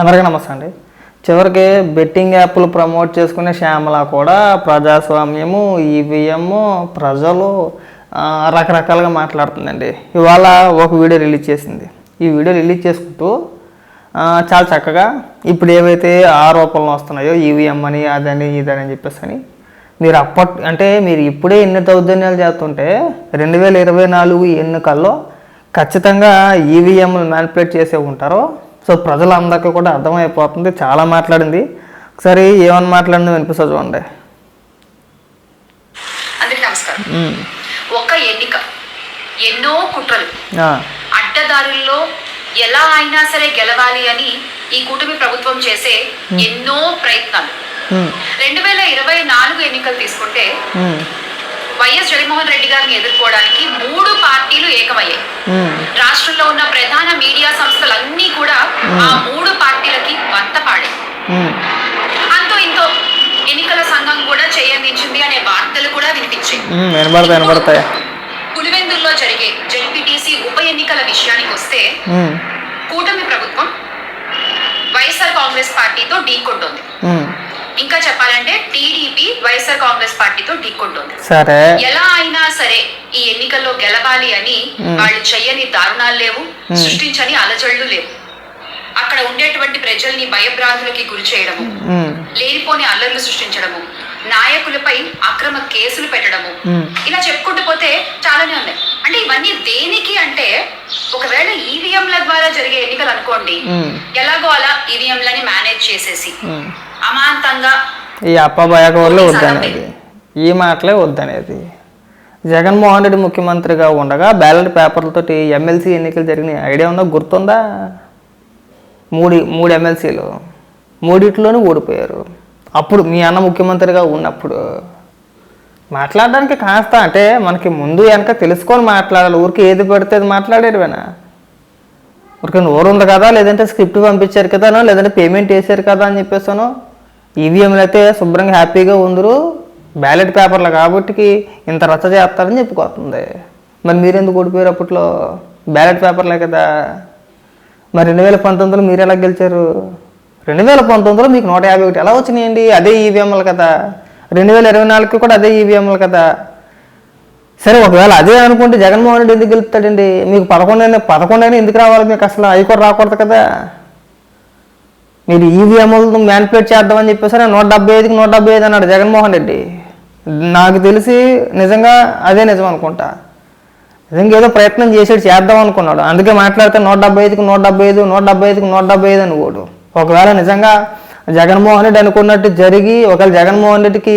అందరికీ నమస్తే అండి. చివరికి బెట్టింగ్ యాప్లు ప్రమోట్ చేసుకునే శ్యామల కూడా ప్రజాస్వామ్యము ఈవీఎం ప్రజలు రకరకాలుగా మాట్లాడుతుందండి. ఇవాళ ఒక వీడియో రిలీజ్ చేసింది. ఈ వీడియో రిలీజ్ చేసుకుంటూ చాలా చక్కగా ఇప్పుడు ఏవైతే ఆరోపణలు వస్తున్నాయో ఈవీఎం అని అదని ఇదని అని చెప్పేసి అని మీరు అప్పట్ అంటే మీరు ఇప్పుడే ఎన్ని దౌర్జన్యాలు చేస్తుంటే రెండు వేల ఇరవై నాలుగు ఎన్నికల్లో ఖచ్చితంగా ఈవీఎంలు మ్యానిపులేట్ చేసే ఉంటారో సో ప్రజలందరికీ కూడా అర్థమైపోతుంది. చాలా మాట్లాడింది. ఒకసారి ఏమని మాట్లాడిందో వినిపిస్తా చూడండి. అందరికి నమస్కారం. ఒక ఎన్నిక ఎన్నో కుట్రలు అడ్డదారుల్లో ఎలా అయినా సరే గెలవాలి అని ఈ కూటమి ప్రభుత్వం చేసే ఎన్నో ప్రయత్నాలు. రెండు వేల ఇరవై నాలుగు ఎన్నికలు తీసుకుంటే వైఎస్ జగన్మోహన్ రెడ్డి గారిని ఎదుర్కోవడానికి మూడు పార్టీలు ఏకమయ్యాయి. రాష్ట్రంలో ఉన్న ప్రధాన మీడియా సంస్థలన్నీ కూడా ఆ మూడు పార్టీలకి వంత పాడాయి ఉమ్, అంతో ఇంతో ఎన్నికల సంఘం కూడా చేయందించింది అనే వార్తలు కూడా వినిపించాయి. పులివెందుల్లో జరిగే జెడ్పీటీసీ ఉప ఎన్నికల విషయానికి వస్తే కూటమి ప్రభుత్వం వైఎస్ఆర్ కాంగ్రెస్ పార్టీతో ఢీకొంటోంది. ఇంకా చెప్పాలంటే టీడీపీ వైఎస్ఆర్ కాంగ్రెస్ పార్టీతో ఢీకొంటోంది. సరే. ఎలా అయినా సరే ఈ ఎన్నికల్లో గెలవాలి అని వాళ్ళు చెయ్యని దారుణాలు లేవు సృష్టించని అలజడులు లేవు. అక్కడ ఉండేటువంటి ప్రజల్ని భయభ్రాంతులకి గురి చేయడము లేనిపోని అల్లర్లు సృష్టించడము నాయకులపై అక్రమ కేసులు పెట్టడము. ఇలా చెప్పుకుంటూ పోతే చాలానే ఉన్నాయి. అంటే ఇవన్నీ దేనికి అంటే ఒకవేళ ఈవీఎంల ద్వారా జరిగే ఎన్నికలు అనుకోండి ఎలాగో అలా ఈవీఎంలని మేనేజ్ చేసేసి. అమాంతంగా ఈ అప్పభయక వల్లే వద్దనేది. ఈ మాటలే వద్దనేది. జగన్మోహన్ రెడ్డి ముఖ్యమంత్రిగా ఉండగా బ్యాలెట్ పేపర్లతోటి ఎమ్మెల్సీ ఎన్నికలు జరిగిన ఐడియా ఉందా? గుర్తుందా? మూడు మూడు ఎమ్మెల్సీలు మూడిట్లోనూ ఓడిపోయారు. అప్పుడు మీ అన్న ముఖ్యమంత్రిగా ఉన్నప్పుడు మాట్లాడడానికి కాస్త అంటే మనకి ముందు వెనక తెలుసుకొని మాట్లాడాలి. ఊరికి ఏది పడితే అది మాట్లాడేరువేనా ఊరికి నోరు ఉంది కదా లేదంటే స్క్రిప్ట్ పంపించారు కదా లేదంటే పేమెంట్ వేసారు కదా అని చెప్పేసాను ఈవీఎంలు అయితే శుభ్రంగా హ్యాపీగా ఉందరు. బ్యాలెట్ పేపర్లు కాబట్టి ఇంత రచ్చ చేస్తారని చెప్పుకోతుంది మరి మీరెందుకు ఓడిపోయారు అప్పట్లో? బ్యాలెట్ పేపర్లే కదా. మరి రెండు వేల పంతొమ్మిదిలో మీరు ఎలా గెలిచారు? రెండు వేల పంతొమ్మిదిలో మీకు నూట యాభై ఒకటి ఎలా వచ్చినాయండి? అదే ఈవీఎంలు కదా. రెండు వేల ఇరవై నాలుగుకి కూడా అదే ఈవీఎంలు కదా. సరే ఒకవేళ అదే అనుకుంటే జగన్మోహన్ రెడ్డి ఎందుకు గెలుపుతాడండి? మీకు పదకొండు పదకొండైనా ఎందుకు రావాలి మీకు అసలు? అవి కూడా రాకూడదు కదా. మీరు ఈవీఎంలను మ్యానిపులేట్ చేద్దామని చెప్పేసరి నూట డెబ్బై ఐదుకి నూట డెబ్బై ఐదు అన్నాడు జగన్మోహన్ రెడ్డి. నాకు తెలిసి నిజంగా అదే నిజం అనుకుంటా. నిజంగా ఏదో ప్రయత్నం చేసేది చేద్దాం అనుకున్నాడు. అందుకే మాట్లాడితే నూట డెబ్బై ఐదుకి నూట డెబ్బై ఐదు నూట డెబ్బై ఐదుకి నూట డెబ్బై ఐదు అని ఓడు ఒకవేళ నిజంగా జగన్మోహన్ రెడ్డి అనుకున్నట్టు జరిగి ఒకవేళ జగన్మోహన్ రెడ్డికి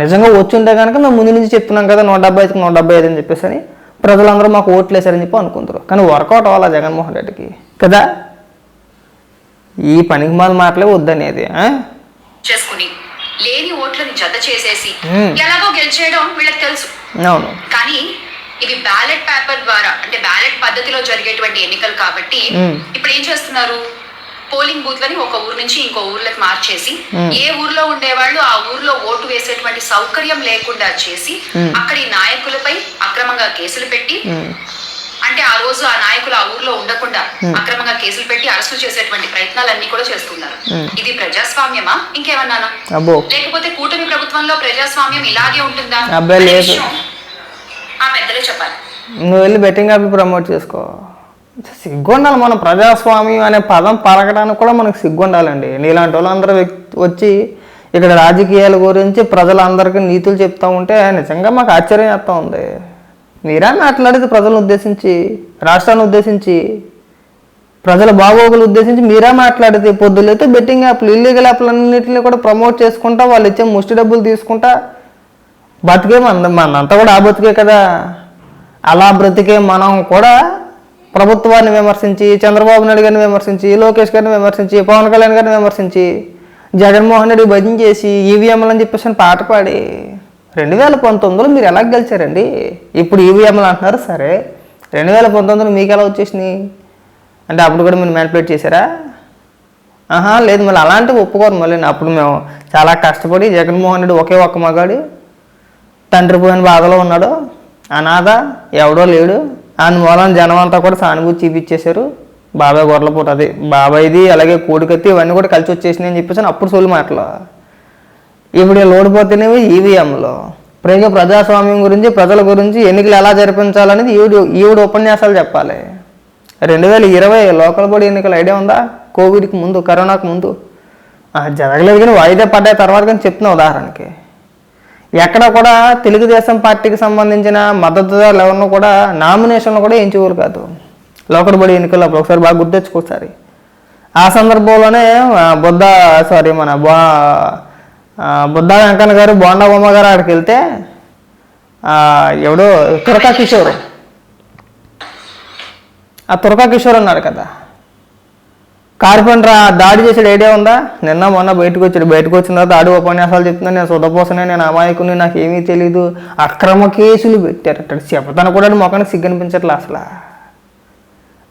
నిజంగా వచ్చుంటే కనుక మేము ముందు నుంచి చెప్తున్నాం కదా నూట డెబ్బై ఐదుకి నూట డెబ్బై ఐదు అని చెప్పేసి అని ప్రజలందరూ మాకు ఓట్లు వేశారని చెప్పి అనుకుంటారు కానీ వర్కౌట్ అవ్వాలా జగన్మోహన్ రెడ్డికి కదా ఈ పనికి మాల మాటలే వద్దనేది? చేసుకుని లేని ఓట్లని జత చేసేసి. ఎలాగో గెలిచేయడం వీళ్ళకి తెలుసు అవును కానీ ఇవి బ్యాలెట్ పేపర్ ద్వారా అంటే బ్యాలెట్ పద్ధతిలో జరిగేటువంటి ఎన్నికలు కాబట్టి. ఇప్పుడు ఏం చేస్తున్నారు పోలింగ్ బూత్ లని ఒక ఊరు నుంచి ఇంకో ఊర్లకు మార్చేసి. ఏ ఊర్లో ఉండేవాళ్ళు ఆ ఊర్లో ఓటు వేసేటువంటి సౌకర్యం లేకుండా చేసి. అక్కడి నాయకులపై అక్రమంగా కేసులు పెట్టి అంటే ఆ రోజు ఆ నాయకులు ఆ ఊర్లో ఉండకుండా అక్రమంగా కేసులు పెట్టి అరెస్టు చేసేటువంటి ప్రయత్నాలన్నీ కూడా చేస్తున్నారు. ఇది ప్రజాస్వామ్యమా? ఇంకేమన్నానా? లేకపోతే కూటమి ప్రభుత్వంలో ప్రజాస్వామ్యం ఇలాగే ఉంటుందా? ఆ పెద్దలే చెప్పాలి. నువ్వు వెళ్ళి బెట్టింగ్ యాప్ ప్రమోట్ చేసుకో. సిగ్గుండాలి మనం ప్రజాస్వామ్యం అనే పదం పలకడానికి కూడా మనకు సిగ్గుండాలండి. నీలాంటి వాళ్ళందరూ వ్యక్తి వచ్చి ఇక్కడ రాజకీయాల గురించి ప్రజలందరికీ నీతులు చెప్తా ఉంటే నిజంగా మాకు ఆశ్చర్యం చేస్తూ ఉంది. మీరా మాట్లాడేది ప్రజలను ఉద్దేశించి రాష్ట్రాన్ని ఉద్దేశించి ప్రజల బాగోగులు ఉద్దేశించి మీరే మాట్లాడితే పొద్దులైతే బెట్టింగ్ యాప్లు ఇల్లీగల్ యాప్లన్నింటినీ కూడా ప్రమోట్ చేసుకుంటా వాళ్ళు ఇచ్చే ముష్టి డబ్బులు తీసుకుంటా. బతికే మన మనంతా కూడా ఆ బతికే కదా. అలా బ్రతికే మనం కూడా ప్రభుత్వాన్ని విమర్శించి చంద్రబాబు నాయుడు గారిని విమర్శించి లోకేష్ గారిని విమర్శించి పవన్ కళ్యాణ్ గారిని విమర్శించి జగన్మోహన్ రెడ్డి భజన చేసి ఈవీఎంలు అని చెప్పేసి పాట పాడి రెండు వేల పంతొమ్మిదిలో మీరు ఎలా గెలిచారండి? ఇప్పుడు ఈవీఎంలు అంటున్నారు సరే. రెండు వేల పంతొమ్మిదిలో మీకు ఎలా వచ్చేసినాయి? అంటే అప్పుడు కూడా మీరు మ్యానిపులేట్ చేశారా? ఆహా లేదు మళ్ళీ అలాంటివి ఒప్పుకోరు మళ్ళీ అప్పుడు మేము చాలా కష్టపడి జగన్మోహన్ రెడ్డి ఒకే ఒక్క మగాడు. తండ్రి పోయిన బాధలో ఉన్నాడు. అనాథ ఎవడో లేడు. ఆయన మూలం జనం అంతా కూడా సానుభూతి చూపించేశారు. బాబాయ్ గొర్రెలపూట అది. బాబాయ్ది అలాగే కోడికత్తి ఇవన్నీ కూడా కలిసి వచ్చేసినాయి అని చెప్పేసి అప్పుడు సోలు మాటలు. ఇప్పుడు లోడిపోతున్నవి ఈవీఎంలో? ప్రజ ప్రజాస్వామ్యం గురించి ప్రజల గురించి ఎన్నికలు ఎలా జరిపించాలనేది ఈవిడ ఈవిడ ఉపన్యాసాలు చెప్పాలి. రెండు వేల ఇరవై లోకల్ బోర్డు ఎన్నికల ఐడియా ఉందా? కోవిడ్కి ముందు కరోనాకు ముందు. జరగలేదు కానీ వాయిదా పడ్డాయి తర్వాత కానీ చెప్తున్నా ఉదాహరణకి. ఎక్కడ కూడా తెలుగుదేశం పార్టీకి సంబంధించిన మద్దతుదారులు ఎవరినూ కూడా నామినేషన్లు కూడా ఎంచేవారు కాదు. లోకడబడి ఎన్నికల్లో అప్పుడు ఒకసారి బాగా గుర్తెచ్చుకోసారి ఆ సందర్భంలోనే బుద్ధ సారీ మన బా బుద్ధ వెంకన్న గారు బోండా బొమ్మ గారు అక్కడికి వెళ్తే ఎవడో తురకా కిషోర్. ఆ తురకా కిషోర్ అన్నాడు కదా. కార్పెంటర్ దాడి చేసాడు ఐడియా ఉందా? నిన్న మొన్న బయటకు వచ్చాడు. బయటకు వచ్చిన తర్వాత దాడి ఉపన్యాసాలు చెప్తున్నా నేను సుధపోసనే నేను అమాయకుని నాకు ఏమీ తెలియదు అక్రమ కేసులు పెట్టారు. అక్కడ చెప్పతాను కూడా మొఖానికి సిగ్గనిపించట్లే అసలు.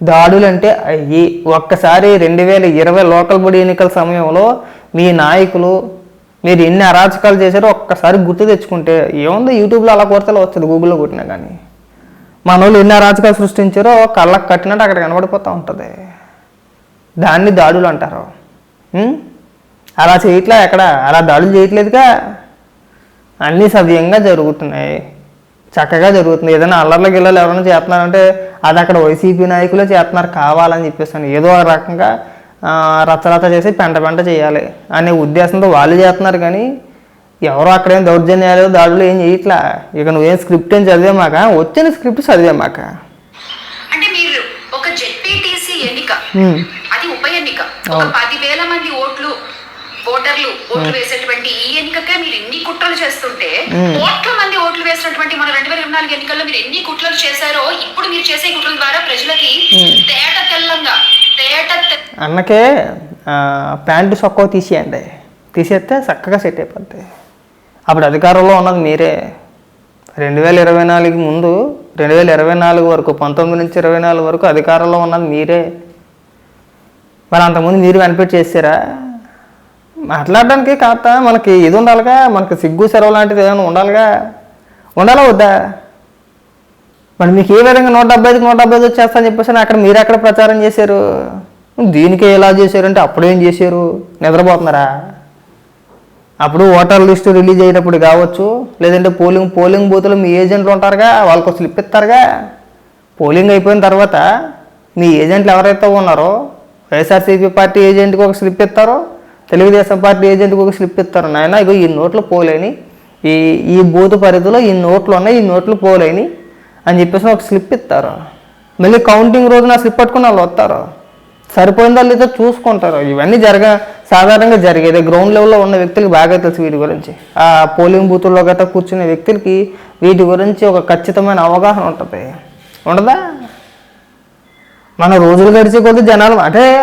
దాడులు అంటే అయ్యి ఒక్కసారి రెండు వేల ఇరవై లోకల్ బడి ఎన్నికల సమయంలో మీ నాయకులు మీరు ఎన్ని అరాచకాలు చేశారో ఒక్కసారి గుర్తు తెచ్చుకుంటే ఏముంది? యూట్యూబ్లో అలా కొడితే వస్తుంది గూగుల్లో కొట్టినా కానీ. మన వాళ్ళు ఎన్ని అరాచకాలు సృష్టించారో కళ్ళకు కట్టినట్టు అక్కడ కనబడిపోతూ ఉంటుంది. దాన్ని దాడులు అంటారు? అలా చేయట్లే ఎక్కడ? అలా దాడులు చేయట్లేదుగా. అన్నీ సవ్యంగా జరుగుతున్నాయి. చక్కగా జరుగుతుంది ఏదైనా అల్లర్ల గిల్లలు ఎవరైనా చేస్తున్నారంటే అది అక్కడ వైసీపీ నాయకులే చేస్తున్నారు కావాలని చెప్పేసి ఏదో ఒక రకంగా రచ్చరచ్చ చేసి పెంట పెంట చేయాలి అనే ఉద్దేశంతో వాళ్ళు చేస్తున్నారు కానీ ఎవరు అక్కడేం దౌర్జన్యాలు దాడులు ఏం చేయట్లా? ఇక నువ్వేం స్క్రిప్ట్ ఏం చదివామాక? వచ్చిన స్క్రిప్ట్ చదివామాక? అంటే మీరు ఒక జెడ్పీటీసీ ఎన్నిక ఎన్నిక. ఒక పదివేల మంది ఓట్లు ఓటర్లు ఓట్లు వేసేటువంటి ఈ ఎన్నికకే మీరు ఎన్ని కుట్రలు చేస్తుంటే కోట్ల మంది ఓట్లు వేసినటువంటి మన రెండు వేల ఇరవై నాలుగు ఎన్నికల్లో మీరు ఎన్ని కుట్రలు చేశారో ఇప్పుడు మీరు చేసే కుట్రల ద్వారా ప్రజలకి తేట తెల్లంగా తేట అన్నకే ప్యాంటు సొక్కవ తీసేయండి. తీసేస్తే చక్కగా సెట్ అయిపోద్ది. అప్పుడు అధికారంలో ఉన్నది మీరే. రెండు వేల ఇరవై నాలుగు ముందు రెండు వేల ఇరవై నాలుగు వరకు పంతొమ్మిది నుంచి ఇరవై నాలుగు వరకు అధికారంలో ఉన్నది మీరే. మరి అంతకుముందు మీరు బెనిఫిట్ చేశారా మాట్లాడడానికి కాస్త మనకి ఇది ఉండాలిగా? మనకి సిగ్గు సెలవు లాంటిది ఏమైనా ఉండాలిగా? ఉండాలా వద్దా? మరి మీకు ఏ విధంగా నూట డెబ్బై ఐదుకి నూట డెబ్బై ఐదు వచ్చేస్తా అని చెప్పేసి అక్కడ మీరు ఎక్కడ ప్రచారం చేశారు? దీనికే ఎలా చేశారంటే అప్పుడేం చేశారు? నిద్రపోతున్నారా? అప్పుడు ఓటర్ లిస్టు రిలీజ్ అయ్యేటప్పుడు కావచ్చు లేదంటే పోలింగ్ పోలింగ్ బూత్లో మీ ఏజెంట్లు ఉంటారుగా వాళ్ళకు స్లిప్ ఇస్తారుగా? పోలింగ్ అయిపోయిన తర్వాత మీ ఏజెంట్లు ఎవరైతే ఉన్నారో వైఎస్ఆర్సీపీ పార్టీ ఏజెంట్కి ఒక స్లిప్ ఇస్తారు తెలుగుదేశం పార్టీ ఏజెంట్కి ఒక స్లిప్ ఇస్తారు నాయన ఇగో ఈ నోట్లు పోలేని ఈ ఈ బూత్ పరిధిలో ఈ నోట్లు ఉన్నాయి ఈ నోట్లు పోలేని అని చెప్పేసి ఒక స్లిప్ ఇస్తారు. మళ్ళీ కౌంటింగ్ రోజున ఆ స్లిప్ పట్టుకుని వాళ్ళు వస్తారు. సరిపోయిందా లేదో చూసుకుంటారు. ఇవన్నీ జరగ సాధారణంగా జరిగేది. గ్రౌండ్ లెవెల్లో ఉన్న వ్యక్తులకి బాగా తెలుసు వీటి గురించి. ఆ పోలింగ్ బూతుల్లో గట్రా కూర్చునే వ్యక్తులకి వీటి గురించి ఒక ఖచ్చితమైన అవగాహన ఉంటుంది. ఉండదా? మన రోజులు గడిచే కొద్ది జనాలు అంటే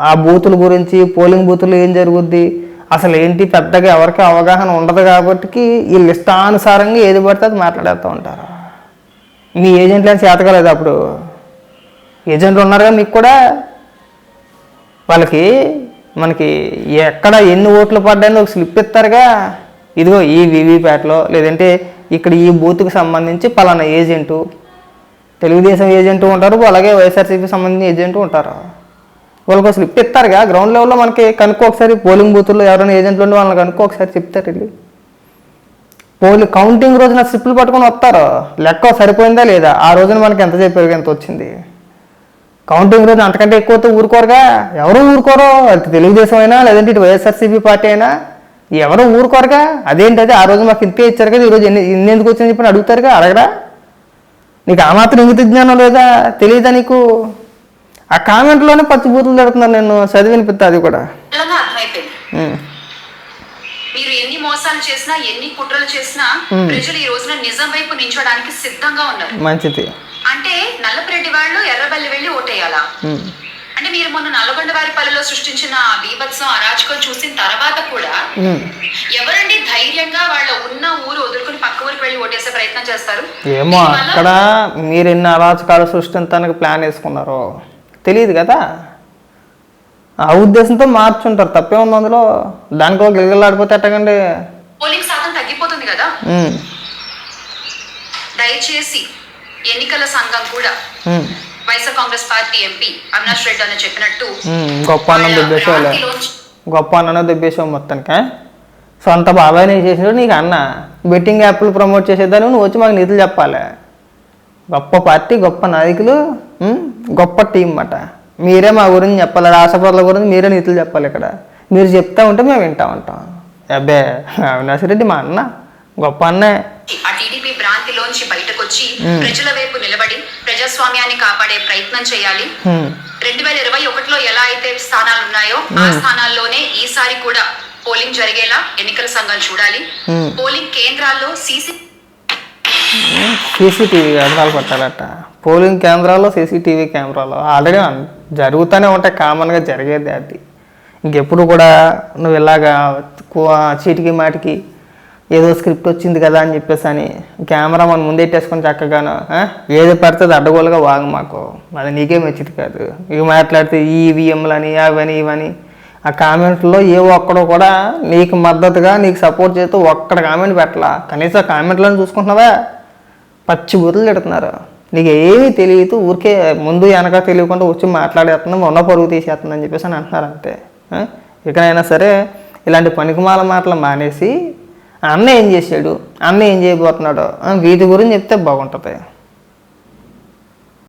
ఆ- బూతుల గురించి పోలింగ్ బూతులు ఏం జరుగుద్ది? అసలు ఏంటి పెద్దగా ఎవరికి అవగాహన ఉండదు కాబట్టి వీళ్ళు ఇష్టానుసారంగా ఏది పడితే అది మాట్లాడేస్తూ ఉంటారు. మీ ఏజెంట్లు అని చేతకలేదు అప్పుడు. ఏజెంట్లు ఉన్నారుగా మీకు కూడా. వాళ్ళకి మనకి ఎక్కడ ఎన్ని ఓట్లు పడ్డాయని ఒక స్లిప్ ఇస్తారుగా. ఇదిగో ఈ వివిప్యాట్లో లేదంటే ఇక్కడ ఈ బూత్కి సంబంధించి పలానా ఏజెంటు తెలుగుదేశం ఏజెంట్ ఉంటారు అలాగే వైఎస్ఆర్సీపీ సంబంధించిన ఏజెంట్ ఉంటారు. వాళ్ళకి స్లిప్ ఇస్తారుగా గ్రౌండ్ లెవెల్లో మనకి కనుక్కో ఒకసారి పోలింగ్ బూతుల్లో ఎవరైనా ఏజెంట్లు ఉండి వాళ్ళని కనుక్కో ఒకసారి చెప్తారు వెళ్ళి. పోలి కౌంటింగ్ రోజున స్లిప్లు పట్టుకొని వస్తారు. లెక్క సరిపోయిందా లేదా? ఆ రోజున మనకి ఎంత చెప్పారు ఎంత వచ్చింది? కౌంటింగ్ రోజు అంతకంటే ఎక్కువ ఊరుకోరుగా? ఎవరు ఊరుకోరు? అది తెలుగుదేశం అయినా లేదంటే ఇటు వైఎస్ఆర్సీపీ పార్టీ అయినా ఎవరు ఊరుకోరుగా? అదేంటి అది? ఆ రోజు మాకు ఇంతే ఇచ్చారు కదా ఈరోజు ఎన్ని ఇన్ని ఎందుకు వచ్చిందని చెప్పి అడుగుతారుగా అడగరా? నీకు ఆ మాత్రం ఇంగిత జ్ఞానం లేదా? తెలియదా నీకు? ఆ కామెంట్లోనే పచ్చి బూతులు తిడుతున్నాను నేను చదివినిపిస్తా అది కూడా. మీరు ఎన్ని మోసాలు చేసినా ఎన్ని కుట్రలు చేసినా ప్రజలు ఈ రోజున నిజం వైపు నించోడానికి సిద్ధంగా ఉన్నారు. మంచిది. అంటే నల్లపరెడ్డి వాళ్ళు ఎర్రబల్లి వెళ్ళి ఓటేయాలా. అంటే మీరు మొన్న నల్గొండ వారి పల్లెలో సృష్టించిన బీభత్సం అరాచకం చూసిన తర్వాత కూడా. ఎవరండి ధైర్యంగా వాళ్ళ ఉన్న ఊరు వదులుకుని పక్క ఊరికి వెళ్ళి ఓటేసే ప్రయత్నం చేస్తారు ఏమో అక్కడ మీరు ఎన్ని అరాచకాలు సృష్టించడానికి ప్లాన్ వేసుకున్నారో తెలియదు కదా ఆ ఉద్దేశంతో మార్చుంటారు తప్పే ఉంది అందులో దాంట్లో గిలగిలాడిపోతే ఎట్టగండి పోలింగ్ శాతం తగ్గిపోతుంది కదా. దయచేసి ఎన్నికల సంఘం కూడా. YSR Congress party MP Avinash Reddy అని చెప్పినట్టు గొప్ప అన్నం వాళ్ళ దుబ్బేసేవాళ్ళే గొప్ప అన్నను దుబ్బేసావు మొత్తానికా సొంత బాబాయ్ నేను చేసినాడు నీకు అన్న. బెట్టింగ్ యాప్లు ప్రమోట్ చేసేదాన్ని నువ్వు వచ్చి మాకు నీతులు చెప్పాలి. గొప్ప పార్టీ గొప్ప నాయకులు గొప్ప టీం అన్నమాట మీరే మా గురించి చెప్పాలి రాష్ట్రపతుల గురించి మీరే నీతులు చెప్పాలి ఇక్కడ. మీరు చెప్తా ఉంటే మేము వింటా ఉంటాం. అబ్బే అవినాష్ రెడ్డి మా అన్న గొప్ప అన్నే. భ్రాంతిలోంచి బయటకు వచ్చి ప్రజల వైపు నిలబడి ప్రజాస్వామ్యాన్ని కాపాడే ప్రయత్నం చేయాలి. రెండు వేల ఇరవై ఒకటిలో ఎలా అయితే స్థానాలు ఉన్నాయో ఆ స్థానాల్లోనే ఈసారి కూడా పోలింగ్ జరిగేలా ఎన్నికల సంఘం చూడాలి. పోలింగ్ కేంద్రాల్లో సీసీ సీసీటీవీ కెమెరాలు పెట్టాలట. పోలింగ్ కేంద్రాల్లో సీసీటీవీ కెమెరాలు ఆల్రెడీ జరుగుతూనే ఉంటాయి కామన్గా జరిగేది అది. ఇంకెప్పుడు కూడా నువ్వు ఇలాగా చీటికి మాటికి ఏదో స్క్రిప్ట్ వచ్చింది కదా అని చెప్పేసి అని కెమెరా మనం ముందెట్టేసుకొని చక్కగాను ఆ? ఏది పడుతుంది అడ్డగోలుగా వాగు మాకు. అది నీకే మెచ్చిది కాదు. ఇవి మాట్లాడితే ఈ ఈవీఎంలని అవని ఇవని ఆ కామెంట్లో ఏ ఒక్కడో కూడా నీకు మద్దతుగా నీకు సపోర్ట్ చేస్తూ ఒక్కడ కామెంట్ పెట్టలా. కనీసం కామెంట్లను చూసుకుంటున్నావా? పచ్చి బుర్రలు తిడుతున్నారు. నీకు ఏమీ తెలియదు ఊరికే ముందు వెనక తెలియకుండా వచ్చి మాట్లాడేస్తున్నాం ఉన్న పరుగు తీసేస్తుందని చెప్పేసి అని అంటున్నారు అంతే. ఎక్కడైనా ఇకనైనా సరే ఇలాంటి పనికిమాల మాటలు మానేసి అన్న ఏం చేశాడు? అన్న ఏం చేయబోతున్నాడు? వీటి గురించి చెప్తే బాగుంటుంది.